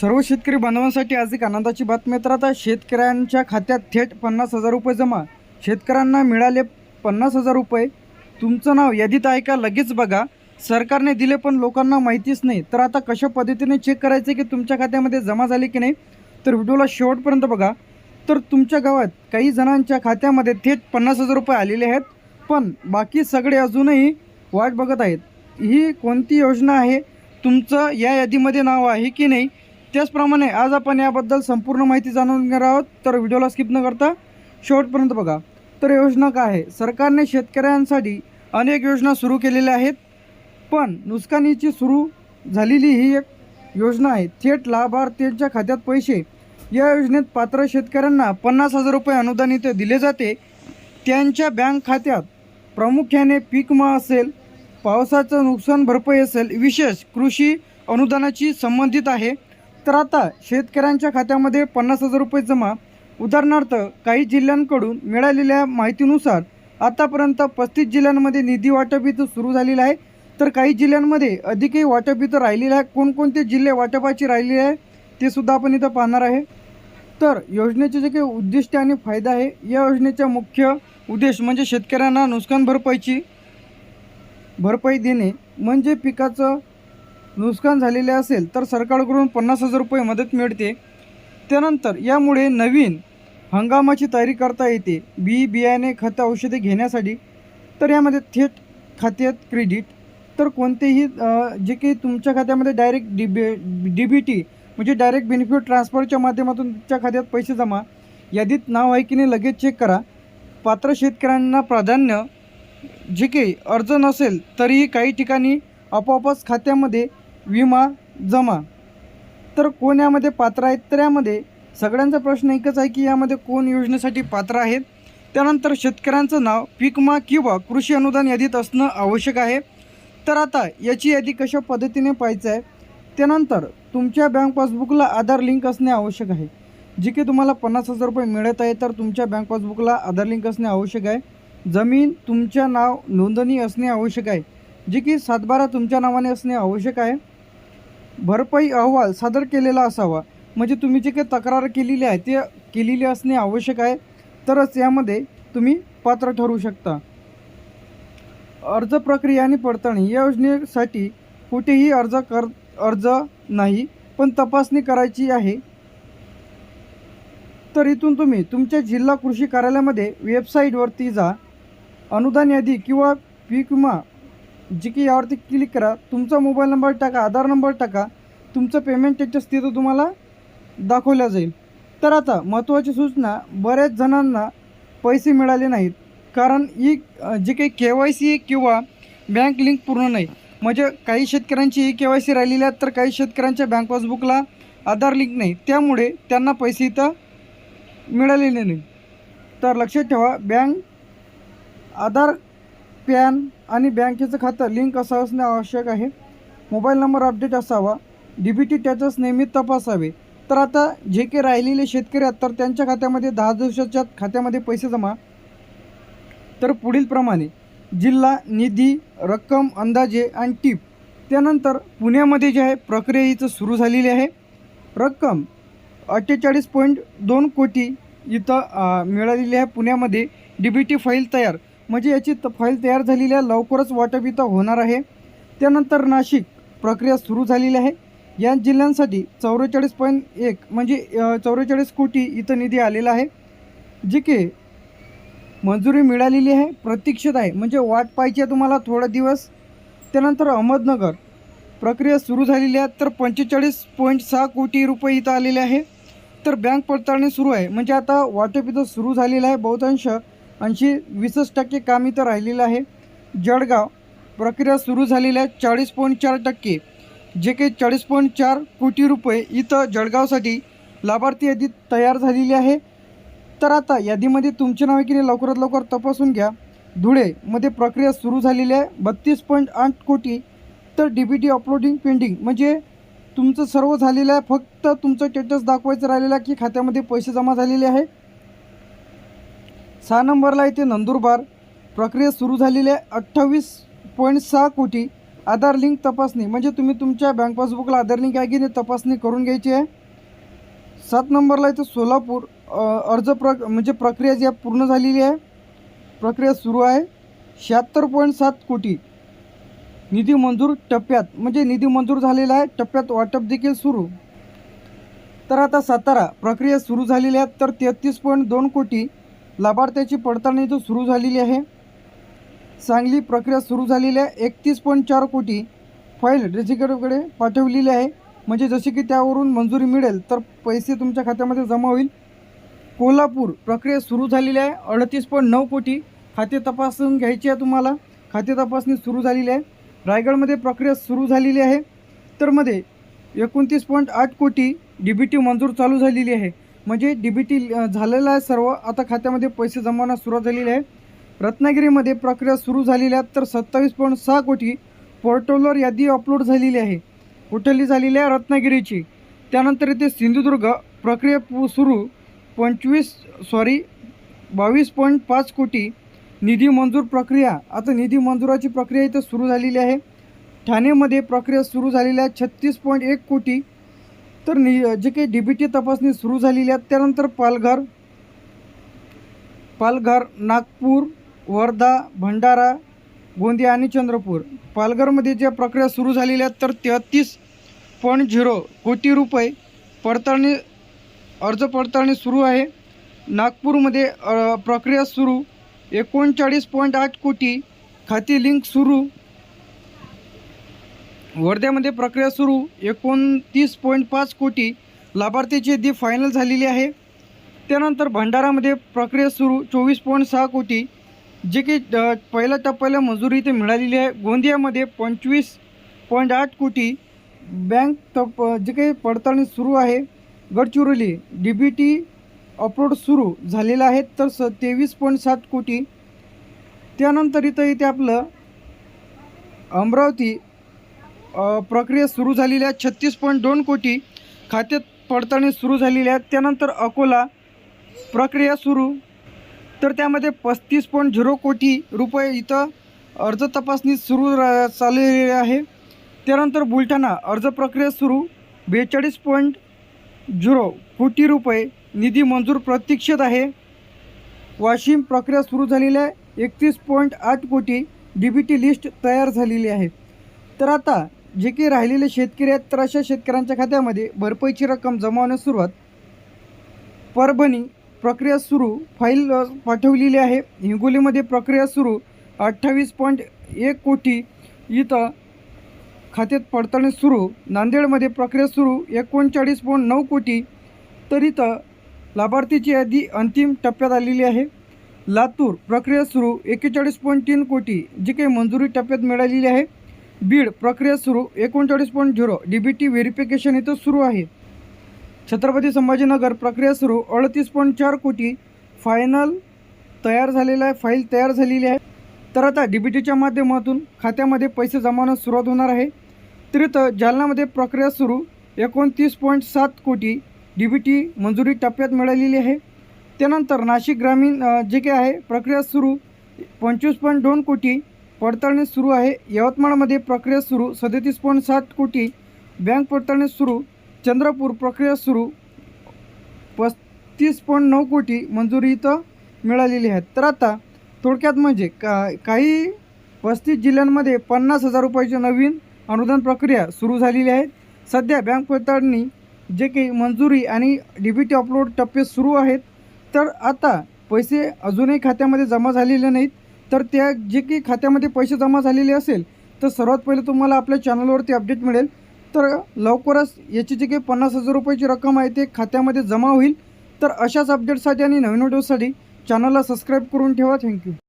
सर्व शेतकरी बांधवांसाठी आज एक आनंदाची बातमी तर आता शेतकऱ्यांच्या खात्यात थेट पन्नास हजार रुपये जमा. शेतकऱ्यांना मिळाले पन्नास हजार रुपये. तुमचं नाव यादीत आहे का? लगेच बघा. सरकारने दिले पण लोकांना माहितीच नाही. तर आता कशा पद्धतीने चेक करायचे की तुमच्या खात्यामध्ये जमा झाले की नाही? तर व्हिडिओला शेवटपर्यंत बघा. तर तुमच्या गावात काही जणांच्या खात्यामध्ये थेट पन्नास हजार रुपये आलेले आहेत. पण बाकी सगळे अजूनही वाट बघत आहेत. ही कोणती योजना आहे? तुमचं या यादीमध्ये नाव आहे की नाही? त्याचप्रमाणे आज आपण याबद्दल संपूर्ण माहिती जाणून घेणार आहोत तर व्हिडिओला स्किप न करता शेवटपर्यंत बघा. तर योजना काय आहे? सरकारने शेतकऱ्यांसाठी अनेक योजना सुरू केलेल्या आहेत पण नुकसानीची सुरू झालेली ही एक योजना आहे. थेट लाभार्थ्यांच्या खात्यात पैसे. या योजनेत पात्र शेतकऱ्यांना पन्नास हजार रुपये अनुदान इथे दिले जाते. त्यांच्या बँक खात्यात प्रामुख्याने पीक विमा असेल पावसाचं नुकसान भरपाई असेल विशेष कृषी अनुदानाची संबंधित आहे. तर आता शेतकऱ्यांच्या खात्यामध्ये पन्नास हजार रुपये जमा. उदाहरणार्थ काही जिल्ह्यांकडून मिळालेल्या माहितीनुसार आतापर्यंत पस्तीस जिल्ह्यांमध्ये निधी वाटप इथं सुरू झालेलं आहे. तर काही जिल्ह्यांमध्ये अधिकही वाटप इथं राहिलेलं आहे. कोणकोणते जिल्हे वाटपाची राहिलेले आहे ते सुद्धा आपण इथं पाहणार आहे. तर योजनेचे जे काही उद्दिष्ट आणि फायदा आहे या योजनेचा मुख्य उद्देश म्हणजे शेतकऱ्यांना नुकसान भरपाईची भरपाई देणे म्हणजे पिकाचं नुकसान झालेले असेल तर सरकारकडून पन्नास हजार रुपये मदत मिळते. त्यानंतर यामुळे नवीन हंगामाची तयारी करता येते. बी बियाणे खतं औषधे घेण्यासाठी. तर यामध्ये थेट खात्यात क्रेडिट तर कोणतेही जे काही तुमच्या खात्यामध्ये direct D B D B T म्हणजे डायरेक्ट बेनिफिट ट्रान्सफरच्या माध्यमातून तुमच्या खात्यात पैसे जमा यादीत नाव आहे की नाही लगेच चेक करा. पात्र शेतकऱ्यांना प्राधान्य जे काही अर्ज नसेल तरीही काही ठिकाणी आपोआपच खात्यामध्ये विमा जमा. तर कोण यामध्ये पात्र आहेत तर यामध्ये सगळ्यांचा प्रश्न एकच आहे की यामध्ये कोण योजनेसाठी पात्र आहेत? त्यानंतर शेतकऱ्यांचं नाव पीक किंवा कृषी अनुदान यादीत असणं आवश्यक आहे. तर आता याची यादी कशा पद्धतीने पाहायचं आहे? त्यानंतर तुमच्या बँक पासबुकला आधार लिंक असणे आवश्यक आहे. जे की तुम्हाला पन्नास हजार रुपये मिळत आहे तर तुमच्या बँक पासबुकला आधार लिंक असणे आवश्यक आहे. जमीन तुमच्या नाव नोंदणी असणे आवश्यक आहे. जे की सातबारा तुमच्या नावाने असणे आवश्यक आहे. भरपाई अहवाल सादर केलेला असावा. म्हणजे तुम्ही जे काही तक्रार केलेली आहे ते केलेली असणे आवश्यक आहे. तरच यामध्ये तुम्ही पात्र ठरू शकता. अर्ज प्रक्रिया आणि पडताळणी या योजनेसाठी कुठेही अर्ज कर अर्ज नाही पण तपासणी करायची आहे. तर इथून तुम्ही तुमच्या जिल्हा कृषी कार्यालयामध्ये वेबसाईटवरती जा. अनुदान यादी किंवा पीक विमा जी की यावरती क्लिक करा. तुमचा मोबाईल नंबर टाका आधार नंबर टाका. तुमचं पेमेंट त्याच्या स्थिती तुम्हाला दाखवल्या जाईल. तर आता महत्त्वाची सूचना बऱ्याच जणांना पैसे मिळाले नाहीत. कारण ही जे काही के वाय सी किंवा बँक लिंक पूर्ण नाही. म्हणजे काही शेतकऱ्यांची ई के वाय सी राहिलेली आहेत तर काही शेतकऱ्यांच्या बँक पासबुकला आधार लिंक नाही. त्यामुळे त्यांना पैसे इथं मिळालेले नाही तर लक्षात ठेवा बँक आधार पॅन आणि बँकेचं खातं लिंक असं असणे आवश्यक आहे. मोबाईल नंबर अपडेट असावा. डी बी टी टॅचेस नेहमी तपासावे. तर आता जे काही राहिलेले शेतकरी आहेत तर त्यांच्या खात्यामध्ये दहा दिवसाच्या खात्यामध्ये पैसे जमा. तर पुढीलप्रमाणे जिल्हा निधी रक्कम अंदाजे आणि टीप. त्यानंतर पुण्यामध्ये जे आहे प्रक्रियेचं सुरू झालेली आहे. रक्कम अठ्ठेचाळीस पॉईंट दोन कोटी इथं मिळालेली आहे पुण्यामध्ये. डी बी टी फाईल तयार. म्हणजे याची त फाईल तयार झालेली आहे लवकरच वाटप इथं होणार आहे. त्यानंतर नाशिक प्रक्रिया सुरू झालेली आहे. या जिल्ह्यांसाठी चौवेचाळीस पॉईंट एक म्हणजे चौवेचाळीस कोटी इथं निधी आलेला आहे. जे की मंजुरी मिळालेली आहे प्रतीक्षित आहे. म्हणजे वाट पाहिजे आहे तुम्हाला थोडा दिवस. त्यानंतर अहमदनगर प्रक्रिया सुरू झालेली आहे. तर पंचेचाळीस पॉईंट सहा कोटी रुपये इथं आलेले आहे. तर बँक पडताळणी सुरू आहे. म्हणजे आता वाटप इथं सुरू झालेलं आहे बहुतांश. ऐंशी वीसच टक्के काम इथं राहिलेलं आहे. जळगाव प्रक्रिया सुरू झालेल्या आहे चाळीस पॉईंट चार टक्के. जे काही चाळीस पॉईंट चार कोटी रुपये इथं जळगावसाठी लाभार्थी यादी तयार झालेली आहे. तर आता यादीमध्ये तुमचे नाव किती की नाही लवकरात लवकर तपासून घ्या. धुळेमध्ये प्रक्रिया सुरू झालेली आहे बत्तीस पॉईंट आठ कोटी. तर D B T uploading pending म्हणजे तुमचं सर्व झालेलं आहे. फक्त तुमचं स्टेटस दाखवायचं राहिलेलं आहे की खात्यामध्ये पैसे जमा झालेले आहे. सहा नंबरला येथे नंदुरबार. प्रक्रिया सुरू झालेली आहे अठ्ठावीस पॉईंट सहा कोटी आधार लिंक तपासणी. म्हणजे तुम्ही तुमच्या बँक पासबुकला आधार लिंक आहे की नाही तपासणी करून घ्यायची आहे. सात नंबरला इथं सोलापूर अर्ज प्र म्हणजे प्रक्रिया जी आहे पूर्ण झालेली आहे. प्रक्रिया सुरू आहे. शहात्तर पॉईंट सात कोटी. निधी मंजूर टप्प्यात म्हणजे निधी मंजूर झालेला आहे. टप्प्यात वाटप देखील सुरू. तर आता सातारा प्रक्रिया सुरू झालेली आहे. तर तेहतीस पॉईंट दोन कोटी. लाभार्थ्याची पडताळणी तर सुरू झालेली आहे. सांगली प्रक्रिया सुरू झालेली आहे एकतीस पॉईंट चार कोटी फाईल रेजिकडे पाठवलेली आहे. म्हणजे जशी की त्यावरून मंजुरी मिळेल तर पैसे तुमच्या खात्यामध्ये जमा होईल. कोल्हापूर प्रक्रिया सुरू झालेली आहे. अडतीस पॉईंट नऊ कोटी खाते तपासून घ्यायची आहे तुम्हाला. खाते तपासणी सुरू झालेली आहे. रायगडमध्ये प्रक्रिया सुरू झालेली आहे. तर मध्ये एकोणतीस पॉईंट आठ कोटी डी बी टी मंजूर चालू झालेली आहे. म्हणजे डी बी टी झालेलं आहे सर्व. आता खात्यामध्ये पैसे जमवण्यास सुरुवात झालेली आहे. रत्नागिरीमध्ये प्रक्रिया सुरू झालेली आहे. तर सत्तावीस पॉईंट सहा कोटी पोर्टलवर यादी अपलोड झालेली आहे. कुठली झालेली आहे? रत्नागिरीची. त्यानंतर इथे सिंधुदुर्ग. प्रक्रिया पु सुरू. पंचवीस सॉरी बावीस पॉईंट पाच कोटी निधी मंजूर प्रक्रिया. आता निधी मंजुराची प्रक्रिया इथं सुरू झालेली आहे. ठाणेमध्ये प्रक्रिया सुरू झालेली आहे. छत्तीस पॉईंट एक कोटी तर नि जे काही डी बी टी तपासणी सुरू झालेली आहेत त्यानंतर पालघर पालघर नागपूर वर्धा भंडारा गोंदिया आणि चंद्रपूर. पालघरमध्ये ज्या प्रक्रिया सुरू झालेल्या आहेत तर तेहतीस पॉईंट झिरो कोटी रुपये पडताळणी अर्ज पडताळणी सुरू आहे. नागपूरमध्ये प्रक्रिया सुरू. एकोणचाळीस पॉईंट आठ कोटी खाती लिंक सुरू. वर्ध्यामध्ये प्रक्रिया सुरू. एकोणतीस पॉईंट पाच कोटी लाभार्थीची यादी फायनल झालेली आहे. त्यानंतर भंडारामध्ये प्रक्रिया सुरू. चोवीस पॉईंट सहा कोटी जे की पहिल्या टप्प्याला मंजुरी इथे मिळालेली आहे. गोंदियामध्ये पंचवीस पॉईंट आठ कोटी बँक टप जे काही पडताळणी सुरू आहे. Gadchiroli D B T upload सुरू झालेलं आहे. तर स तेवीस पॉईंट सात कोटी. त्यानंतर इथं इथे आपलं अमरावती प्रक्रिया सुरू झालेली आहे. छत्तीस पॉईंट दोन कोटी खात्यात पडताळणी सुरू झालेली आहे. त्यानंतर अकोला प्रक्रिया सुरू. तर त्यामध्ये पस्तीस पॉईंट झिरो कोटी रुपये इथं अर्ज तपासणी सुरू रा चाललेली आहे. त्यानंतर बुलढाणा अर्ज प्रक्रिया सुरू. बेचाळीस पॉईंट झिरो कोटी रुपये निधी मंजूर प्रतीक्षित आहे. वाशिम प्रक्रिया सुरू झालेली आहे. एकतीस पॉईंट आठ कोटी डी बी टी लिस्ट तयार झालेली आहे. तर आता जे काही राहिलेले शेतकरी आहेत तर अशा शेतकऱ्यांच्या खात्यामध्ये भरपाईची रक्कम जमा होण्यास सुरुवात परभणी प्रक्रिया सुरू फाईल पाठवलेली आहे. हिंगोलीमध्ये प्रक्रिया सुरू अठ्ठावीस पॉईंट एक कोटी इथं खात्यात पडताळणी सुरू. नांदेडमध्ये प्रक्रिया सुरू एकोणचाळीस पॉईंट नऊ कोटी तर इथं लाभार्थीची यादी अंतिम टप्प्यात आलेली आहे. लातूर प्रक्रिया सुरू एकेचाळीस पॉईंट तीन कोटी जी काही मंजुरी टप्प्यात मिळालेली आहे. बीड प्रक्रिया सुरू एकोणचाळीस point zero D B T verification इथं सुरू आहे. छत्रपती संभाजीनगर प्रक्रिया सुरू अडतीस पॉईंट चार कोटी फायनल तयार झालेला आहे फाईल तयार झालेली आहे. तर आता डी बी टीच्या माध्यमातून खात्यामध्ये पैसे जमावण्यास सुरुवात होणार आहे. तर इथं प्रक्रिया सुरू एकोणतीस पॉईंट सात कोटी डी बी टी मंजुरी टप्प्यात मिळालेली आहे. त्यानंतर नाशिक ग्रामीण जे काही आहे प्रक्रिया सुरू पंचवीस पॉईंट दोन कोटी पडताळणी सुरू आहे. यवतमाळमध्ये प्रक्रिया सुरू. सदतीस पॉईंट सात कोटी बँक पडताळणी सुरू. चंद्रपूर प्रक्रिया सुरू. पस्तीस पॉईंट नऊ कोटी मंजुरी इथं मिळालेली आहे. तर आता थोडक्यात म्हणजे का काही पस्तीस जिल्ह्यांमध्ये पन्नास हजार रुपयाची नवीन अनुदान प्रक्रिया सुरू झालेली आहे. सध्या बँक पडताळणी जे काही मंजुरी आणि डी बी टी अपलोड टप्पे सुरू आहेत. तर आता पैसे अजूनही खात्यामध्ये जमा झालेले नाहीत. तर त्या जे काही खात्यामध्ये पैसे जमा झालेले असेल तर सर्वात पहिले तुम्हाला आपल्या चॅनलवरती अपडेट मिळेल. तर लवकरच याची जी काही पन्नास हजार रुपयाची रक्कम आहे ते खात्यामध्ये जमा होईल. तर अशाच अपडेटसाठी आणि नवीन व्हिडिओसाठी चॅनलला सबस्क्राईब करून ठेवा. थँक्यू